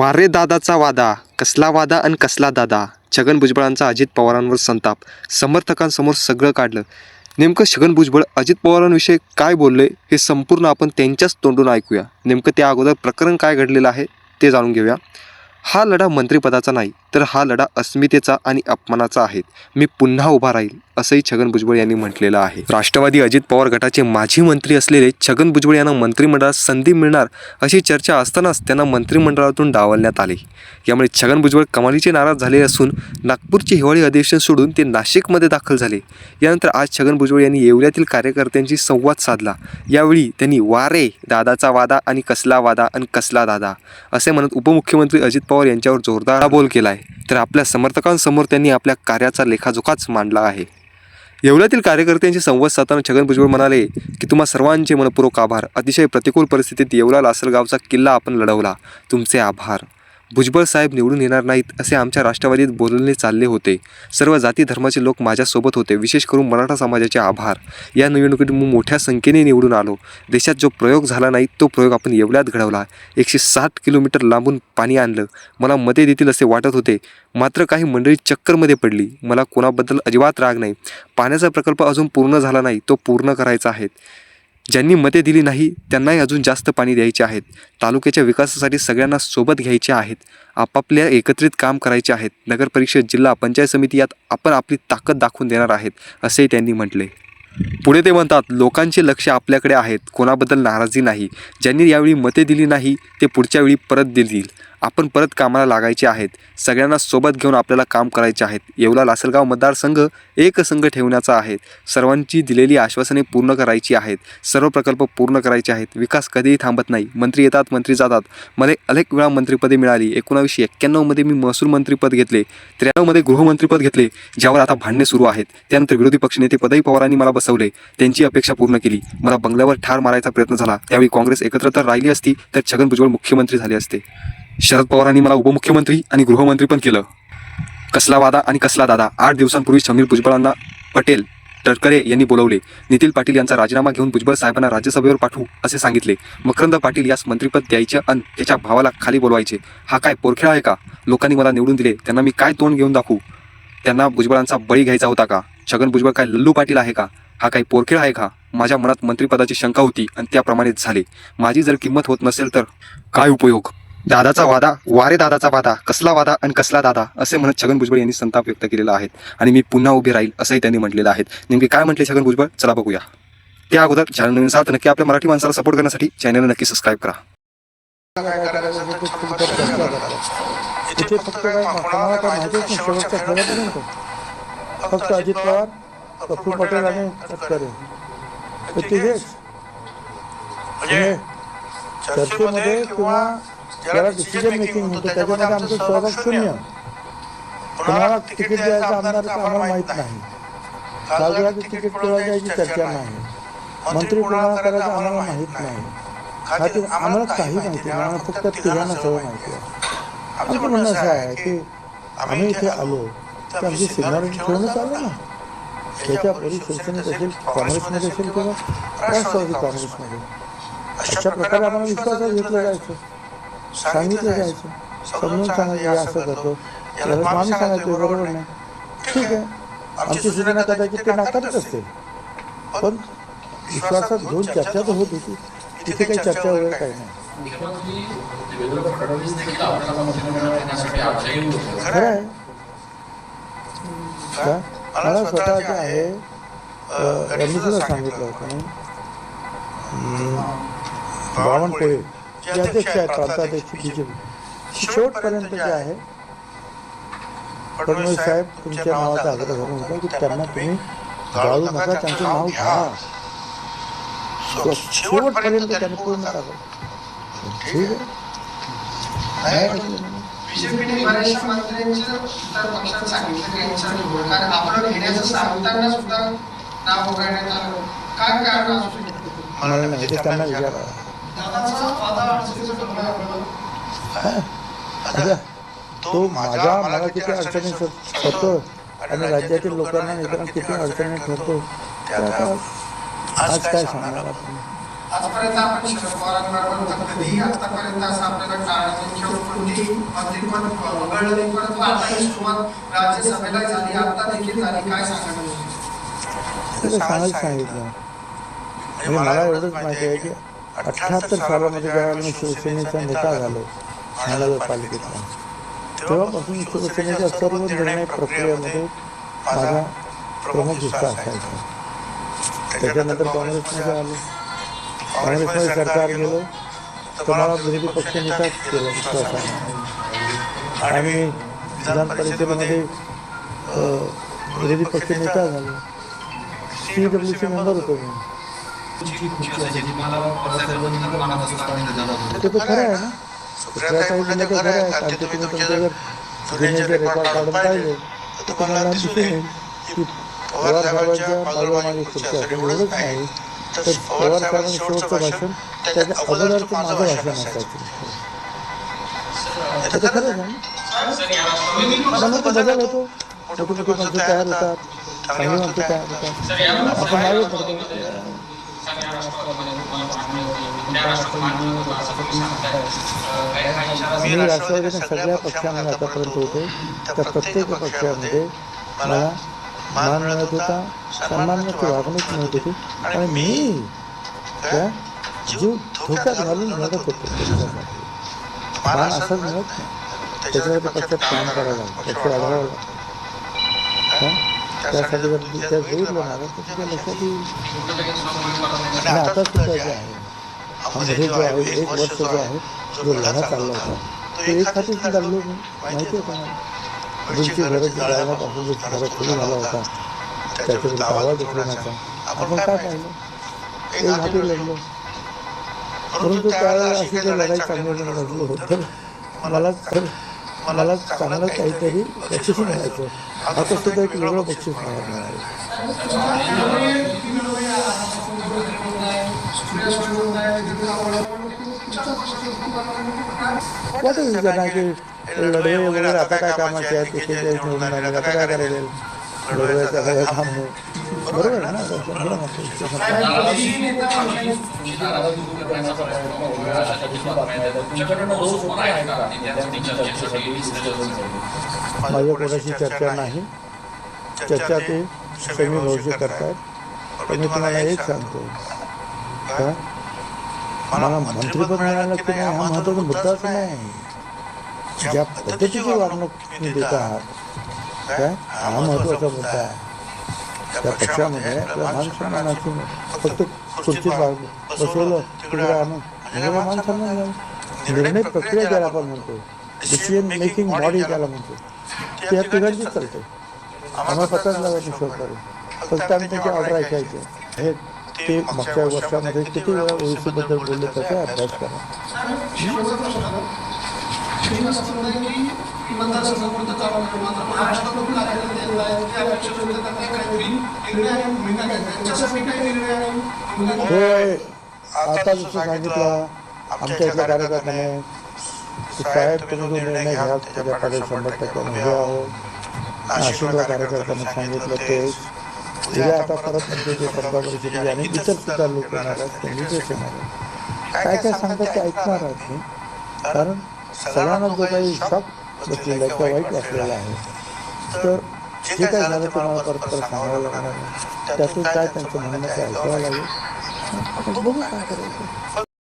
वारे दादाचा वादा कसला वादा आणि कसला दादा? छगन भुजबळांचा अजित पवारांवर संताप. समर्थकांसमोर सगळं काढलं. नेमकं छगन भुजबळ अजित पवारांविषयी काय बोलले हे संपूर्ण आपण त्यांच्याच तोंडून ऐकूया. नेमकं त्या अगोदर प्रकरण काय घडलेलं आहे ते जाणून घेऊया. हा लढा मंत्रिपदाचा नाही तर हा लढा अस्मितेचा आणि अपमानाचा आहे. मी पुन्हा उभा राहील असंही छगन भुजबळ यांनी म्हटलेलं आहे. राष्ट्रवादी अजित पवार गटाचे माजी मंत्री असलेले छगन भुजबळ यांना मंत्रिमंडळात संधी मिळणार अशी चर्चा असतानाच त्यांना मंत्रिमंडळातून डावलण्यात आले. यामुळे छगन भुजबळ कमालीचे नाराज झाले असून नागपूरचे हिवाळी अधिवेशन सोडून ते नाशिकमध्ये दाखल झाले. यानंतर आज छगन भुजबळ यांनी येवल्यातील कार्यकर्त्यांशी संवाद साधला. यावेळी त्यांनी वारे दादाचा वादा आणि कसला वादा आणि कसला दादा असे म्हणत उपमुख्यमंत्री अजित पवार यांच्यावर जोरदार बोल केला आहे तर आपल्या समर्थकांसमोर त्यांनी आपल्या कार्याचा लेखाजोखाच मांडला आहे. येवल्यातील कार्यकर्त्यांशी संवाद साधताना छगन भुजबळ म्हणाले की तुम्हा सर्वांचे मनपूर्वक आभार. अतिशय प्रतिकूल परिस्थितीत येवला लासलगावचा किल्ला आपण लढवला. तुमचे आभार. भुजबळ साहेब निवडून येणार नाहीत असे आमच्या राष्ट्रवादीत बोलणे चालले होते. सर्व जाती धर्माचे लोक माझ्यासोबत होते. विशेष करून मराठा समाजाचे आभार. या निवडणुकीत मी मोठ्या संख्येने निवडून आलो. देशात जो प्रयोग झाला नाही तो प्रयोग आपण एवढ्यात घडवला. एकशे साठ किलोमीटर लांबून पाणी आणलं. मला मते देतील असे वाटत होते. मात्र काही मंडळी चक्करमध्ये पडली. मला कोणाबद्दल अजिबात राग नाही. पाण्याचा प्रकल्प अजून पूर्ण झाला नाही. तो पूर्ण करायचा आहे. ज्यांनी मते दिली नाही त्यांनाही अजून जास्त पाणी द्यायचे आहेत. तालुक्याच्या विकासासाठी सगळ्यांना सोबत घ्यायचे आहेत. आपापल्या एकत्रित काम करायचे आहेत. नगरपरिषद जिल्हा पंचायत समिती यात आपण आपली ताकद दाखवून देणार आहेत असेही त्यांनी म्हटले पुढे ते म्हणतात लोकांचे लक्ष आपल्याकडे आहेत. कोणाबद्दल नाराजी नाही. ज्यांनी यावेळी मते दिली नाही ते पुढच्या वेळी परत दिली आपण परत कामाला लागायचे आहेत. सगळ्यांना सोबत घेऊन आपल्याला काम करायचे आहेत. येवला लासलगाव मतदारसंघ एक संघ ठेवण्याचा आहे. सर्वांची दिलेली आश्वासने पूर्ण करायची आहेत. सर्व प्रकल्प पूर्ण करायचे आहेत. विकास कधीही थांबत नाही. मंत्री येतात मंत्री जातात. मला अनेक वेळा मंत्रिपदे मिळाली. एकोणावीसशे एक्क्याण्णवमध्ये मी महसूल मंत्रिपद घेतले. त्र्याण्णवमध्ये गृहमंत्रीपद घेतले. ज्यावर आता भांडणे सुरू आहेत. त्यानंतर विरोधी पक्षनेते पदवी पवारांनी मला बसवले. त्यांची अपेक्षा पूर्ण केली. मला बंगल्यावर ठार मारायचा प्रयत्न झाला. त्यावेळी काँग्रेस एकत्र तर राहिली असती तर छगन भुजबळ मुख्यमंत्री झाले असते. शरद पवारांनी मला उपमुख्यमंत्री आणि गृहमंत्री पण केलं. कसला वादा आणि कसला दादा? आठ दिवसांपूर्वी समीर भुजबळांना पटेल तटकरे यांनी बोलवले. नितीन पाटील यांचा राजीनामा घेऊन भुजबळ साहेबांना राज्यसभेवर पाठवू असे सांगितले. मकरंद पाटील यास मंत्रीपद द्यायचे आणि त्याच्या भावाला खाली बोलवायचे. हा काय पोरखेळा आहे का? लोकांनी मला निवडून दिले. त्यांना मी काय तोंड घेऊन दाखवू? त्यांना भुजबळांचा बळी घ्यायचा होता का? छगन भुजबळ काय लल्लू पाटील आहे का? हा काही पोरखेळ आहे का? माझ्या मनात मंत्रिपदाची शंका होती आणि त्याप्रमाणेच झाले. माझी जर किंमत होत नसेल तर काय उपयोग? दादाचा वादा वारे दादाचा वादा कसला वादा आणि कसला दादा असे म्हणत छगन भुजबळ यांनी संताप व्यक्त केलेला आहे. आणि मी पुन्हा उभे राहील असंही त्यांनी म्हटलेलं आहे. नेमके काय म्हटले छगन भुजबळ? चला बघूया. त्या अगोदर चॅनल नवीन असाल तर नक्की आपल्या मराठी माणसाला सपोर्ट करण्यासाठी चॅनल नक्की सबस्क्राईब करा. फक्त अजित पवार प्रफुल्ल पटेल आणि तटकरे. तर तिघेच म्हणजे चर्चेमध्ये किंवा ज्याला डिसिजन मेकिंग होतं. त्याच्यामध्ये आमचं सहभाग शून्य. कोणाला तिकीट द्यायचं आमदार आम्हाला माहीत नाही. खासदाराची तिकीट केव्हा द्यायची चर्चा नाही. मंत्री कोणाला करायचं आम्हाला माहीत नाही. खाते आम्हाला काही माहिती नाही. आम्हाला फक्त तिघांना सगळं माहिती आहे. आमचं म्हणणं असं आहे की आम्ही इथे आलो तर आमची सिग्नॉरिटी ठेवूनच आलो ना त्याच्या परी शिवसेनेत असेल काँग्रेसमध्ये असेल किंवा राष्ट्रवादी काँग्रेसमध्ये अशा प्रकारे आम्हाला विश्वासात घेतलं जायचं सांगितलं जायचं. समजून सांगायचं हे असं करतो. याला आम्ही सांगायचं बरोबर नाही. ठीक आहे. आमची सूचना कदाचित ते नाकारत असते पण विश्वासात घेऊन चर्चा तर होत होती तिथे काही चर्चा वगैरे काही नाही. खरं आहे. का? मला स्वतः जे आहे अ, यांनी सुद्धा सांगितलं होतं. बावनकुळे. जे अध्यक्ष आहेत प्रांताध्यक्ष बीजेपी शेवटपर्यंत जे आहे फडणवीस साहेब तुमच्या नावाचा आग्रह धरून होता की त्यांना तुम्ही गाळू नका त्यांचं नाव घ्या. शेवटपर्यंत त्यांनी पूर्ण टाकलं ठीक आहे. बीजेपीने बऱ्याचशा मंत्र्यांचं पक्षात सांगितलं की निवड. कारण घेण्याचं सांगताना सुद्धा नाव वगळण्यात आलं. काय कारण असू शकतं? मला नाही ते त्यांना विचारा. अच्छा तो माझ्या मला किती अडचणी होतो आणि राज्यातील लोकांना इतरांना किती अडचणी ठरतो ते आता आज काय सांगणार आपण? आजपर्यंत आपण शरद पवारांबरोबर कधीही आतापर्यंत असं आपल्याला किंवा कोणतीही मंत्रिपद वगळलं नाही परंतु आता ही सुरुवात राज्यसभेला झाली. आता देखील झाली. काय सांगायला सांगितलं. म्हणजे मला एवढंच माहिती आहे की अठ्ठ्याहत्तर सालामध्ये ज्यावेळेला मी शिवसेनेचा नेता झालो महानगरपालिकेतला तेव्हापासून शिवसेनेच्या सर्व निर्णय प्रक्रियेमध्ये माझा प्रमुख हिस्सा असायचा. त्याच्यानंतर काँग्रेसमध्ये आलो. काँग्रेसमध्ये सरकार गेलो तर मला विरोधी पक्ष नेताच केलं विश्वासाने आणि विधान परिषदेमध्ये विरोधी पक्ष नेता झालो. सी डब्ल्यू सी मेंबर होतो मी. ते तर खरं आहे ना. सुप्रियाताई म्हणलं तर खरं आहे. कारण की तुम्ही तुमचे जर जुने जे रेकॉर्ड काढून पाहिले तर तुम्हाला दिसून येईल की पवार साहेबांच्या माझी खुर्ची एवढंच नाही. तर पवार साहेबांचं शेवटचं भाषण त्याच्या अगोदरचं माझं भाषण असायचं. ते तर खरंच आहे ना. मला तर बदल होतो. मोठी मोठी माणसं तयार होतात. चांगली माणसं तयार होतात. आपण पडतो मी राष्ट्रवादीच्या सगळ्या पक्षामध्ये आतापर्यंत होते त्या प्रत्येक पक्षामध्ये मला मान मिळत होता सन्मानाची वागणूक मिळत होती आणि मी त्या जीव धोक्यात घालून लढत होतो पक्षासाठी. मान असंच मिळत नाही त्याच्यासाठी पक्षात काम करावं लागतं पक्ष वाढवावं लागतं हं? त्यासाठी जर त्या बघितलं ना तर तुझ्या लक्षात आणि आता सुद्धा जे आहे हा मध्ये जो आहे एक वर्ष जो आहे जो लढा चालला होता. तो एक हाती लढलो मी माहिती आहे तुम्हाला तुमची घरं जी गावापासून जो घरं सुरू झाला होता. त्याच्याविरुद्ध आवाज उठवण्याचा आपण काय पाहिलं? एक हाती लढलो. परंतु त्यावेळेला अशी जर लढाई चांगली लढलो तर मला तर मला चांगलं काहीतरी बक्षीस मिळायचं. आता सुद्धा एक वेगळं बक्षीस मला मिळालं वाटत की लढवे वगैरे आता काय कामाचे आहेत तिथे आता काय करायचे? बरोबर ना. माझ्या कोणाशी चर्चा नाही चर्चा ते समी भाऊशी करतायत पण मी तुम्हाला एक सांगतो का मला मंत्रीपद मिळालं की नाही हा महत्वाचा मुद्दाच नाही ज्या पद्धतीची वागणूक तुम्ही देत आहात काय हा महत्त्वाचा मुद्दा आहे त्या पक्षामध्ये मान सन्मानाची फक्त खुर्चीत वाग- बसवलं तिकडे आणून. म्हणजे मान सन्मान झाला. निर्णय प्रक्रिया ज्याला आपण म्हणतो. डिसिजन मेकिंग बॉडी त्याला म्हणतो. ते या तिघांचीच चालते. आम्हाला पत्राच लावायची सोय करू फक्त आम्ही त्याची ऑर्डर ऐकायचे हे ते मागच्या वर्षामध्ये किती वेळा ओळखीबद्दल बोलले त्याचा अभ्यास करा. होय. आता जसं सांगितलं. आमच्या इथल्या कार्यकर्त्याने की साहेब तुम्ही जो निर्णय घ्याल त्याच्याकडे शंभर टक्के उभे आहोत. नाशिकला कार्यकर्त्यांनी सांगितलं ते. उद्या आता परत आमचे जे स्पर्धा परिषदेचे आणि इतर सुद्धा लोक येणार आहेत. त्यांनी ते येणार आहेत. काय काय सांगतात ते ऐकणार आहेत. मी कारण सगळ्यांना जो काही शॉक बसलेला किंवा वाईट वाटलेला आहे. तर जे काय झालं तुम्हाला परत परत सांगावं लागणार त्यातून काय त्यांचं म्हणणं ते ऐकावं लागेल. बघू काय करायचं.